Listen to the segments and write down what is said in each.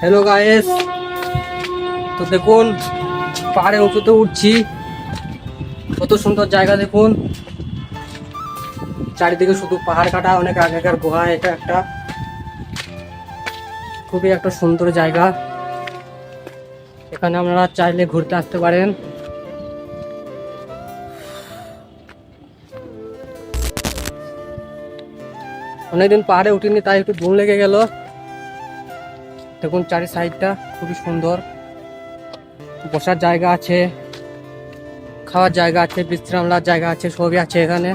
Hello guys তো দেখুন পাহাড়ে উঁচুতে উঠছি। কত সুন্দর জায়গা দেখুন। চারিদিকে শুধু পাহাড় কাটা, অনেক আগেকার গুহা, এটা একটা খুবই একটা সুন্দর জায়গা। এখানে আপনারা চাইলে ঘুরতে আসতে পারেন। অনেকদিন পাহাড়ে উঠিনি, তাই একটু ধুম লেগে গেল। দেখুন চারি সাইডটা খুবই সুন্দর। বসার জায়গা আছে, খাওয়ার জায়গা আছে, বিশ্রাম নেওয়ার জায়গা আছে, সবই আছে এখানে।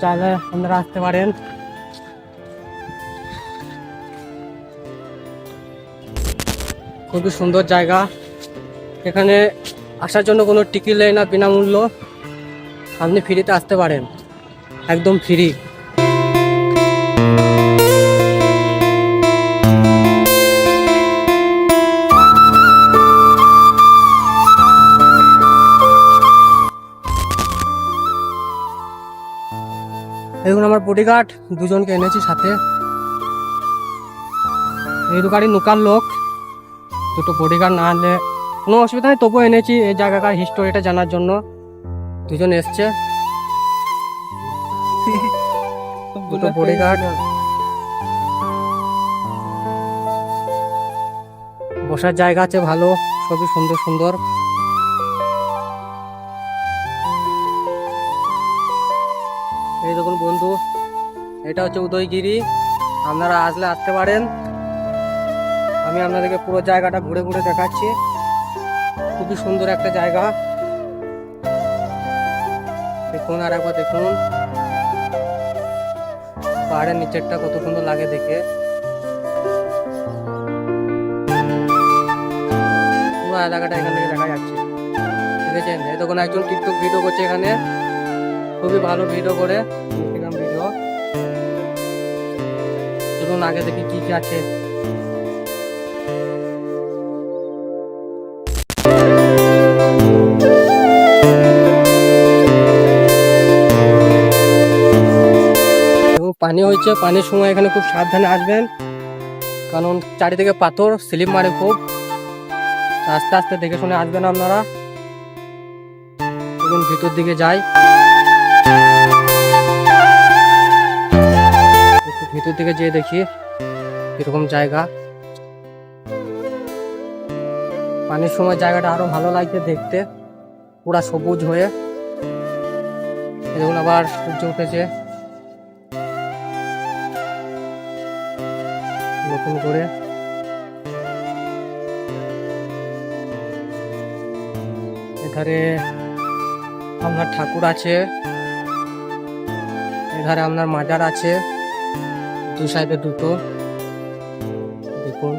চাইলে আপনারা আসতে পারেন। খুবই সুন্দর জায়গা। এখানে আসার জন্য কোনো টিকিট নেই না, বিনামূল্য। আপনি ফ্রিতে আসতে পারেন। একদম ফ্রি। দেখুন আমার বডিগার্ড দুজনকে এনেছি সাথে। এই দোকানে লোকাল লোক দুটো বডিগার্ড না আনলে কোনো অসুবিধা নেই তবুও এনেছি এই জায়গাকার হিস্টোরিটা জানার জন্য। দুজন এসছে। দুটো বডিগার্ড বসার জায়গা আছে ভালো সবই সুন্দর সুন্দর। বন্ধু। এটা হচ্ছে উদয়গিরি। আপনারা আসলে আসতে পারেন। আমি আপনাদেরকে পুরো জায়গাটা ঘুরে ঘুরে দেখাচ্ছি। খুবই সুন্দর একটা জায়গা। দেখুন আর একবার দেখুন। পাহাড়ের নিচেরটা কত সুন্দর লাগে দেখে। পুরো এলাকাটা এখান থেকে দেখা যাচ্ছে। দেখেছেন এই দেখুন একজন টিকটক ভিডিও করছে এখানে। খুবই ভালো ভিডিও করে। চলুন আগে দেখি কি কি আছে? পানি হয়েছে, পানির সময় এখানে খুব সাবধানে আসবেন। কারণ চারিদিকে পাথর, স্লিপ মারে খুব। আস্তে আস্তে দেখে শুনে আসবেন আপনারা। ভিতর দিকে যাই। ভিতর দিকে যেয়ে দেখি কীরকম জায়গা। পানির সময় জায়গাটা আরও ভালো লাগছে দেখতে। পুরা সবুজ হয়ে। দেখুন আবার সূর্য উঠেছে। নতুন করে। এধারে আপনার ঠাকুর আছে। এধারে আপনার মাজার আছে। দু সাইডে দুটো দেখুন।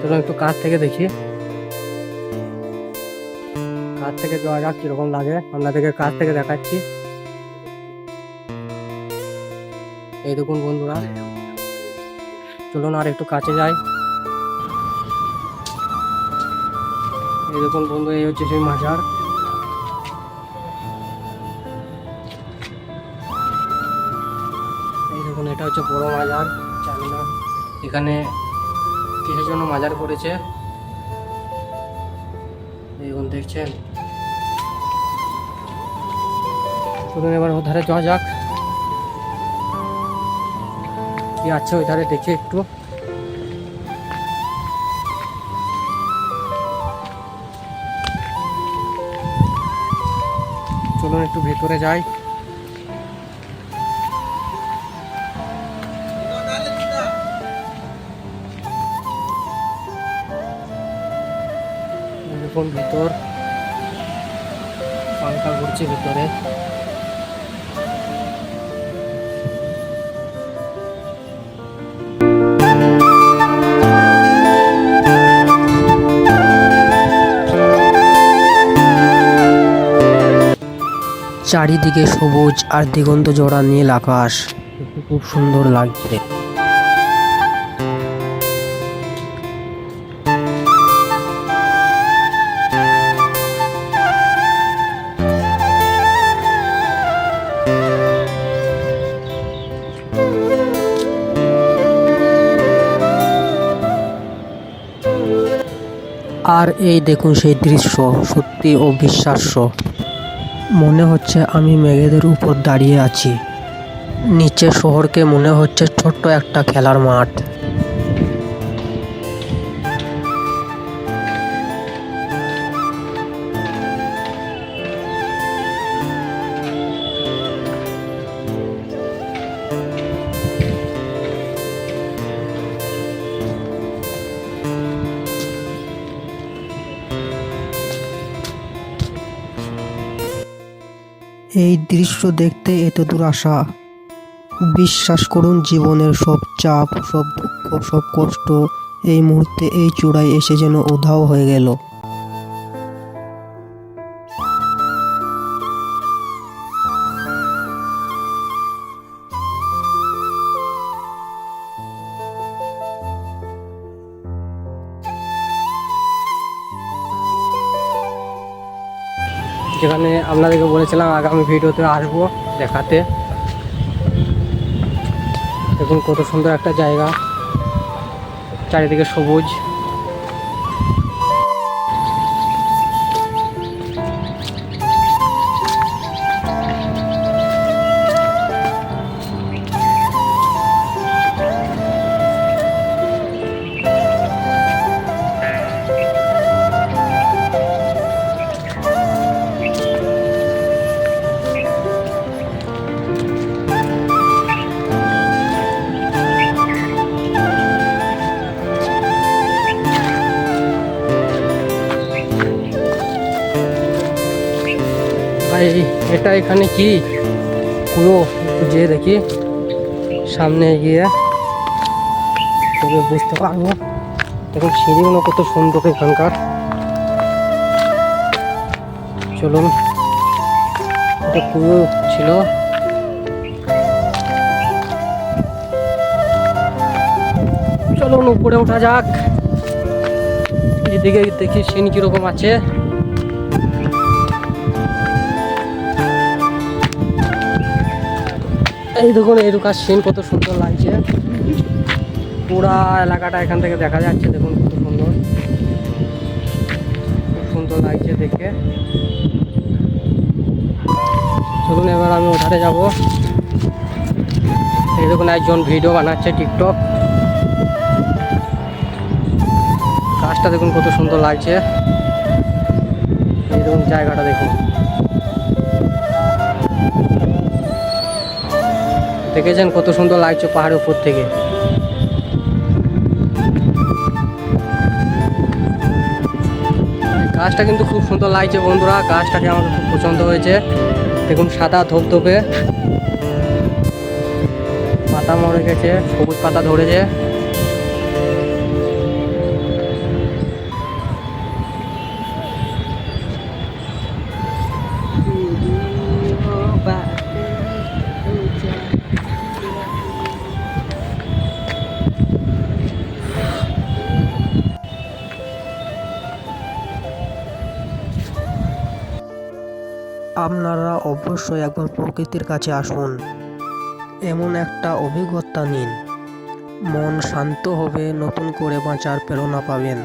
চলুন একটু কাছ থেকে দেখি। কাছ থেকে যাওয়া যাক কীরকম লাগে। আপনাদেরকে কাছ থেকে দেখাচ্ছি। এই দেখুন বন্ধুরা। চলুন আর একটু কাছে যাই। এই দেখুন বন্ধু, এই হচ্ছে সেই মাজার। হচ্ছে বড় মাজার, জানি না। এখানে কিসের জন্য মাজার করেছে? এই দেখুন, দেখছেন? চলুন এবার ওধারে যাওয়া যাক। কি আছে ওই ধারে দেখি একটু। চলুন একটু ভেতরে যাই। দেখুন ভিতর? পাঙ্খা ঘুরছে ভিতরে। চারিদিকে সবুজ আর দিগন্ত জোড়া নীল আকাশ। খুব সুন্দর লাগছে। আর এই দেখুন সেই দৃশ্য, সত্যি অবিশ্বাস্য। মনে হচ্ছে আমি মেঘেদের উপর দাঁড়িয়ে আছি। নিচে শহরকে মনে হচ্ছে ছোট্ট একটা খেলার মাঠ। এই দৃশ্য দেখতে এত দূর আসা বিশ্বাস করুন, জীবনের সব চাপ, সব দুঃখ, সব কষ্ট এই মুহূর্তে এই চূড়ায় এসে যেন উধাও হয়ে গেল। আপনাদেরকে বলেছিলাম আগামী ভিডিওতে আসব দেখাতে। দেখুন কত সুন্দর একটা জায়গা চারিদিকে সবুজ। এটা এখানে কি? পুরো যেয়ে দেখি। সামনে গিয়ে তবে বুঝতে পারব। দেখুন সিঁড়িগুলো কত সুন্দর এখানকার। চলুন। এটা পুরো ছিল। চলুন, উপরে ওঠা যাক। এদিকে দেখি সিন কীরকম আছে। এই দেখুন, এই দোকান সিন কত সুন্দর লাগছে। পুরা এলাকাটা এখান থেকে দেখা যাচ্ছে, দেখুন কত সুন্দর। খুব সুন্দর লাগছে দেখে। চলুন, এবার আমি ওঠারে যাব। এই দেখুন, একজন ভিডিও বানাচ্ছে টিকটক। গাছটা দেখুন কত সুন্দর লাগছে। এই দেখুন, জায়গাটা দেখুন। দেখেছেন কত সুন্দর লাগছে পাহাড়ের উপর থেকে। গাছটা কিন্তু খুব সুন্দর লাগছে বন্ধুরা, গাছটাকে আমাকে খুব পছন্দ হয়েছে। দেখুন, সাদা ধোপে পাতা মরে গেছে, সবুজ পাতা ধরেছে। আপনারা অবশ্যই একবার প্রকৃতির কাছে আসুন। এমন একটা অভিজ্ঞতা নিন। মন শান্ত হবে, নতুন করে বাঁচার প্রেরণা পাবেন।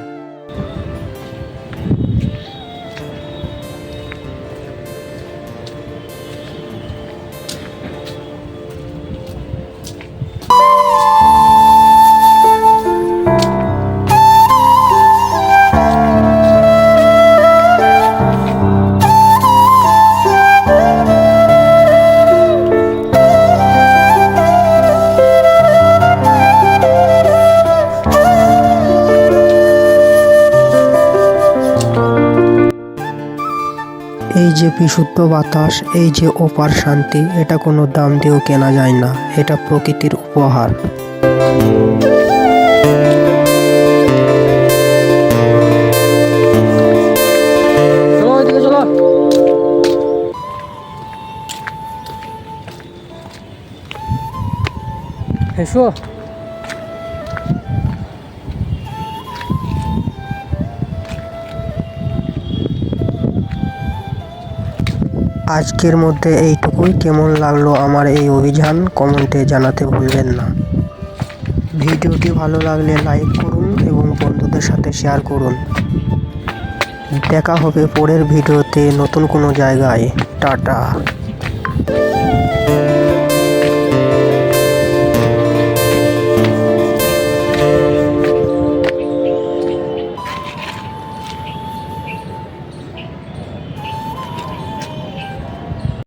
যে বিশুদ্ধ বাতাস, এই যে অপার শান্তি, এটা কোনো দাম দিয়েও কেনা যায় না। এটা প্রকৃতির উপহার। এসো। আজকের মধ্যে এইটুকুই। কেমন লাগল আমার এই অভিযান? কমেন্টে জানাতে ভুলবেন না। ভিডিওটি ভালো লাগলে লাইক করুন এবং বন্ধুদের সাথে শেয়ার করুন। দেখা হবে পরের ভিডিওতে নতুন কোনো জায়গায়। টাটা।